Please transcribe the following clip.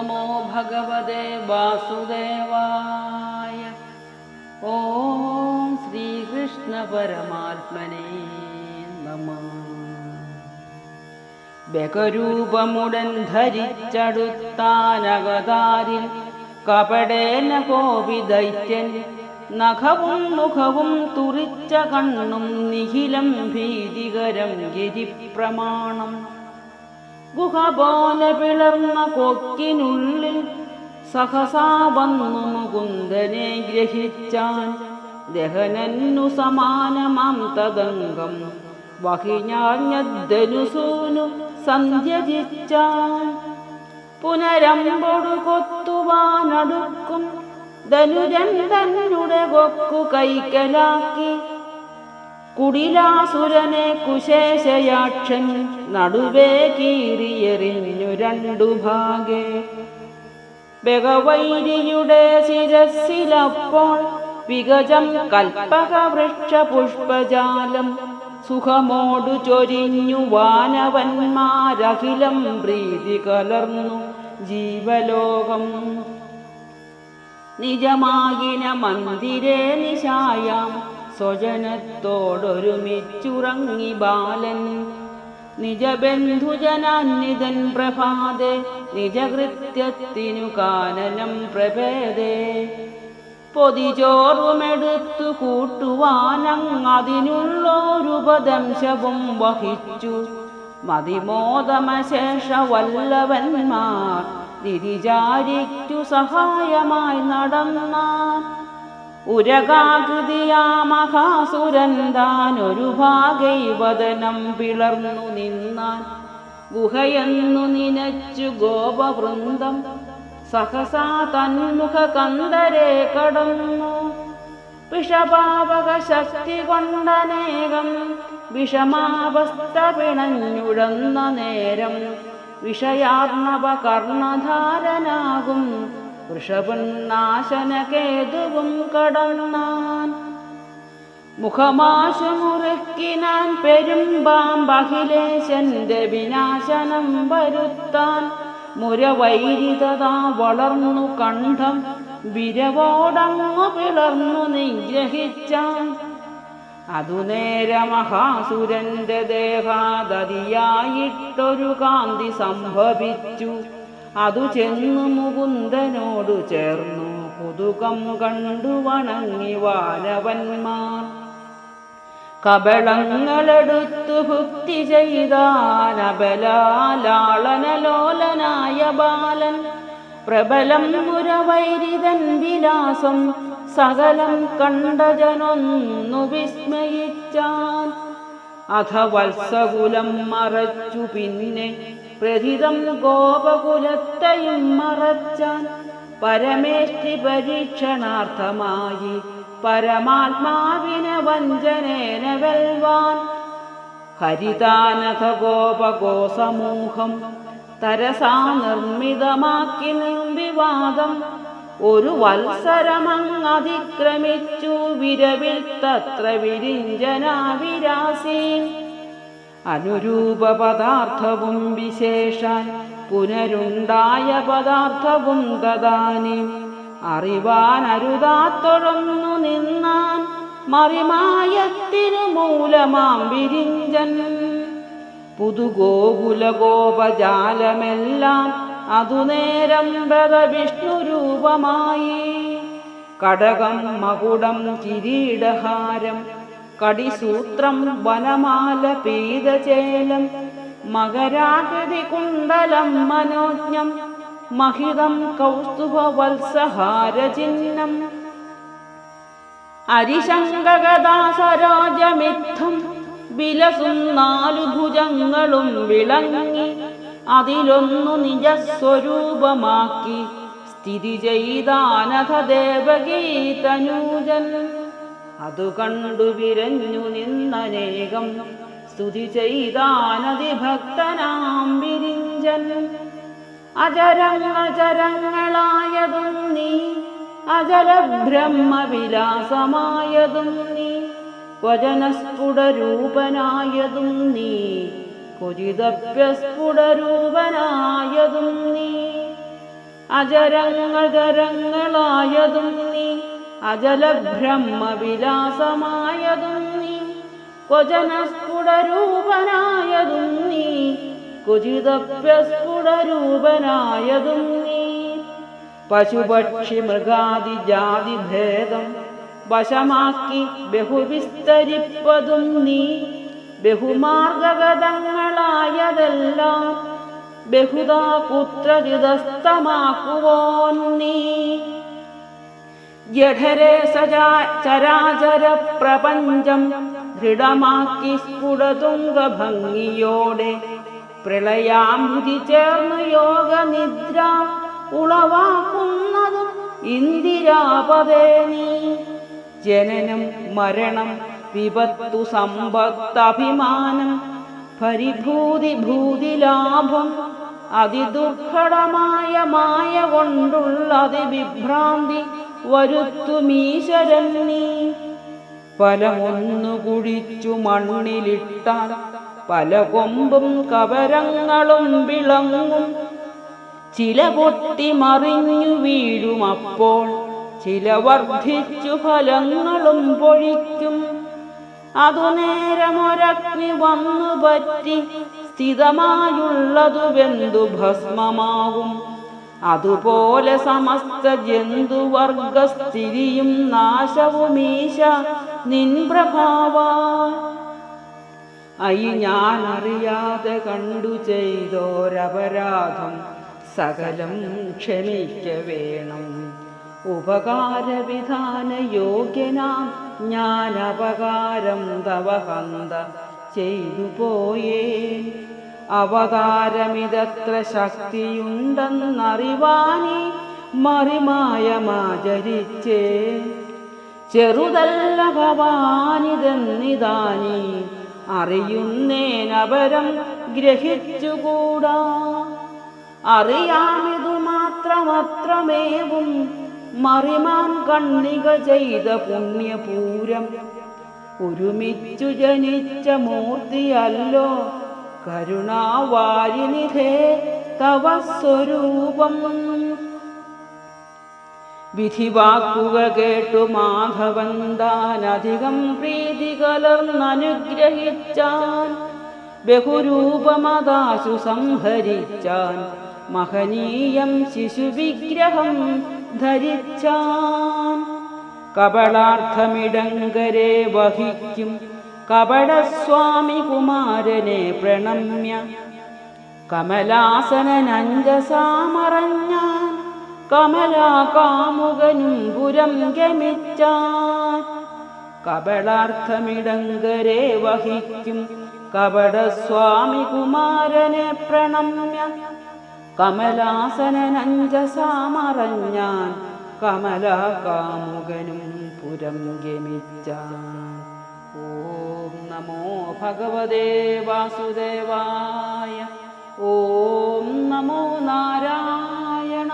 നമോ ഭഗവതേ വാസുദേവായ ഓം ശ്രീകൃഷ്ണ പരമാത്മനേ നമ ബകരൂപമുടൻ ധരിച്ചടുത്താനകതാരിൽ കപടേന കോപി ദൈത്യൻ നഖവും മുഖവും തുറിച്ച കണ്ണും നിഖിലം ഭീതികരം ഗിരിപ്രമാണം. ഗുഹ പോലെ പിളർന്ന കൊക്കിനുള്ളിൽ സഹസാ വന്നു മുകുന്ദനെ ഗ്രഹിച്ചാൻ ദഹനന്നു സമാനമാം തദംഗം. വഹിഞ്ഞാഞ്ഞനുസൂനു സന്ധ്യജിച്ചാൻ പുനരമ്പൊടു കൊത്തുവാനടുക്കും ധനുജൻ തന്നുടെ കൊക്കു കൈക്കലാക്കി കുടിലാസുരനെ കുശേഷയാക്ഷൻ നടുവേ കീറിയെറിഞ്ഞു രണ്ടു ഭാഗേ. ബഗവൈരിയുടെ ശിരസിലപ്പോൾ വികജം കൽപ്പക വൃക്ഷ പുഷ്പജാലം സുഖമോടു ചൊരിഞ്ഞു വാനവന്മാരഖിലം പ്രീതി കലർന്നു ജീവലോകം. നിജമാകിന മന്ദിരേ നിശായാം സ്വജനത്തോടൊരുമിച്ചുറങ്ങി ബാലൻ. നിജബന്ധുജനാന്വിതൻ പ്രഭാതെ നിജകൃത്യത്തിനു കാനനം പ്രഭേദേ. പൊതിചോറുമെടുത്തു കൂട്ടുവാനങ്ങതിനുള്ളോരുപദംശവും വഹിച്ചു. മതിമോദമശേഷ വല്ലവന്മാർ സഹായമായി നടന്നാൻ ഉരകാകൃതിയാ മഹാസുരൻ താൻ ഒരു ഭാഗൈവദനം പിളർന്നു നിന്നാൻ ഗുഹയെന്നു നിനച്ചു ഗോപവൃന്ദം. സഹസാ തന്മുഖ കന്ദരെ കടന്നു. വിഷപാവക ശക്തി കൊണ്ടനേകം വിഷമാവസ്ഥ പിണഞ്ഞുഴന്ന നേരം വിഷയാർണവ കർണധാരനാകും. വൃഷപുന്നാശനകേതുവും കടന്നാൻ. മുഖമാശമുറുക്കിനാൻ പെരുമ്പാമ്പഖിലേശന്റെ വിനാശനം വരുത്താൻ. മുരവൈരിതാ വളർന്നു കണ്ഠം വിരവോടങ്ങു പിളർന്നു നിഗ്രഹിച്ചാൻ. അതു നേര മഹാസുരന്റെ ദേഹാദതിയായിട്ടൊരു കാന്തി സംഭവിച്ചു. അതു ചെന്നു മുകുന്ദനോടു ചേർന്നു. കുതുകം കണ്ടു വണങ്ങി വാനവന്മാർ. കബളങ്ങളെടുത്തു ഭുക്തി ചെയ്താനബലാലാളനലോലനായ ബാലൻ. പ്രബലം മുരവൈരിതൻ വിലാസം സകലം കണ്ടജനൊന്നു വിസ്മയിച്ചാൻ. അഥ വത്സകുലം മറച്ചു പിന്നെ പ്രഥിതം ഗോപകുലത്തെയും മറച്ചാൻ പരമേഷ്ടി പരീക്ഷണാർത്ഥമായി പരമാത്മാവിനെ വഞ്ചനേന വെൽവാൻ. ഹരിതാനഥ ഗോപഗോസമൂഹം തരസാ നിർമ്മിതമാക്കി നിർവിവാദം ഒരു വത്സരമങ്ങതിക്രമിച്ചു വിരവിൽ തത്ര വിരിഞ്ചനാവിരാസീൻ അനുരൂപ പദാർത്ഥവും വിശേഷാൻ പുനരുണ്ടായ പദാർത്ഥവും തദാനി അറിവാൻ അരുതാത്തൊഴന്നു നിന്നാൻ മറിമായത്തിനു മൂലമാം വിരിഞ്ചൻ. പുതുഗോകുലഗോപജാലമെല്ലാം അതു നേരം വിഷ്ണു രൂപമായി കടകം മകുടം കിരീടഹാരം കടിസൂത്രം വനമാല പീതചേലം മകരാകൃതി കുണ്ടലം മനോജ്ഞം മഹിതം കൗസ്തുഭവത്സഹാരചിഹ്നം. അരിശങ്കഗദാസരോജമിത്തം വിലസും നാലു ഭുജങ്ങളും വിളങ്ങി അതിലൊന്നു നിജസ്വരൂപമാക്കി സ്ഥിതി ചെയ്താനഥ ദേവഗീതനൂജൻ അതു കണ്ടു വിരഞ്ഞു നിന്നനേകം സ്തുതി ചെയ്താനതി ഭക്തനാം വിരിഞ്ചൻ. അജരങ്ങളായതും നീ അജലബ്രഹ്മവിലാസമായതും നീ വചനസ്ഫുടരൂപനായതും നീ കുചിതപ്യസ്ഫുടരൂപനായതും നീ അജരങ്ങൾ ജരങ്ങളായതും നീ അജലബ്രഹ്മവിലാസമായതും നീ ക്വചനസ്ഫുടരൂപനായതും നീ കുചിതപ്യസ്ഫുടരൂപനായതും നീ പശുപക്ഷി മൃഗാദി ജാതി ഭേദം വശമാക്കി ബഹുവിസ്തരിപ്പതും നീ ബഹുമാർഗഗതങ്ങളായതെല്ലാം ബഹുതാ കുത്രജിതസ്തമാക്കുവോൻ നീ ജഠരെ സജാ ചരാചര പ്രപഞ്ചം ദൃഢമാക്കി സ്ഫുടതുംഗഭംഗിയോടെ ഭംഗിയോടെ പ്രളയാംബുതി ചേർന്ന് യോഗനിദ്ര ഉളവാക്കുന്നതും ഇന്ദിരാപദേ നീ. ജനനം മരണം വിപത്തു സമ്പത്തഭിമാനം പരിഭൂതി ഭൂതിലാഭം അതിദുർഘടമായ മായ കൊണ്ടുള്ള അതിവിഭ്രാന്തി വരുത്തുമീശ്വരൻ നീ ഫലമൊന്നു കുഴിച്ചു മണ്ണിലിട്ടാൽ പല കൊമ്പും കവരങ്ങളും വിളങ്ങും. ചില പൊട്ടി മറിഞ്ഞു വീഴും അപ്പോൾ ചില വർദ്ധിച്ചു ഫലങ്ങളും പൊഴിക്കും. അതു നേരമൊരഗ്നി വന്നു പറ്റി സ്ഥിതമായുള്ളതു വെന്തു ഭസ്മമാകും. അതുപോലെ സമസ്ത ജന്തുവർഗസ്ഥിതിയും നാശവുമീശ നിൻ പ്രഭാവ. ഐ ഞാൻ അറിയാതെ കണ്ടു ചെയ്തോരപരാധം സകലം ക്ഷമിക്ക വേണം. ഉപകാരവിധാന യോഗ്യനാം ഞാൻ അപകാരം തവ ചെയ്തു പോയേ. അവതാരമിതത്ര ശക്തിയുണ്ടെന്നറിവാനി മറിമായമാചരിച്ചേ ചെറുതല്ല ഭവാനിതെന്നിതാനി അറിയുന്നേനപരം ഗ്രഹിച്ചുകൂടാ. അറിയാമിതു മാത്രമത്രമേവും മറിമാൻ കണ്ണിക ചെയ്ത പുണ്യപൂരം. ഒരുമിച്ചു ജനിച്ച മൂർത്തിയല്ലോ കരുണാവാരിനിധേ തവ സ്വരൂപം. വിധിവാക്കുക കേട്ടു മാധവൻ താനധികം പ്രീതി കലർന്നനുഗ്രഹിച്ചാൻ ബഹുരൂപമതാശു സംഹരിച്ചാൻ മഹനീയം ശിശുവിഗ്രഹം ധരിച്ചാൻ. കപടാർത്ഥമിടങ്കരെ വഹിക്കും കപടസ്വാമി കുമാരനെ പ്രണമ്യ. കമലാസനനഞ്ജസാമറഞ്ഞാൻ കമലാകാമുകനും പുരം ഗമിച്ചാൻ. കപടാർത്ഥമിടങ്കരെ വഹിക്കും കപടസ്വാമി കുമാരനെ പ്രണമ്യ. കമലാസനനഞ്ജസാമറഞ്ഞാൻ കമലാകാമുകനും പുരം ഗമിച്ചാൻ. നമോ ഭഗവതേ വാസുദേവായ ഓം നമോ നാരായണ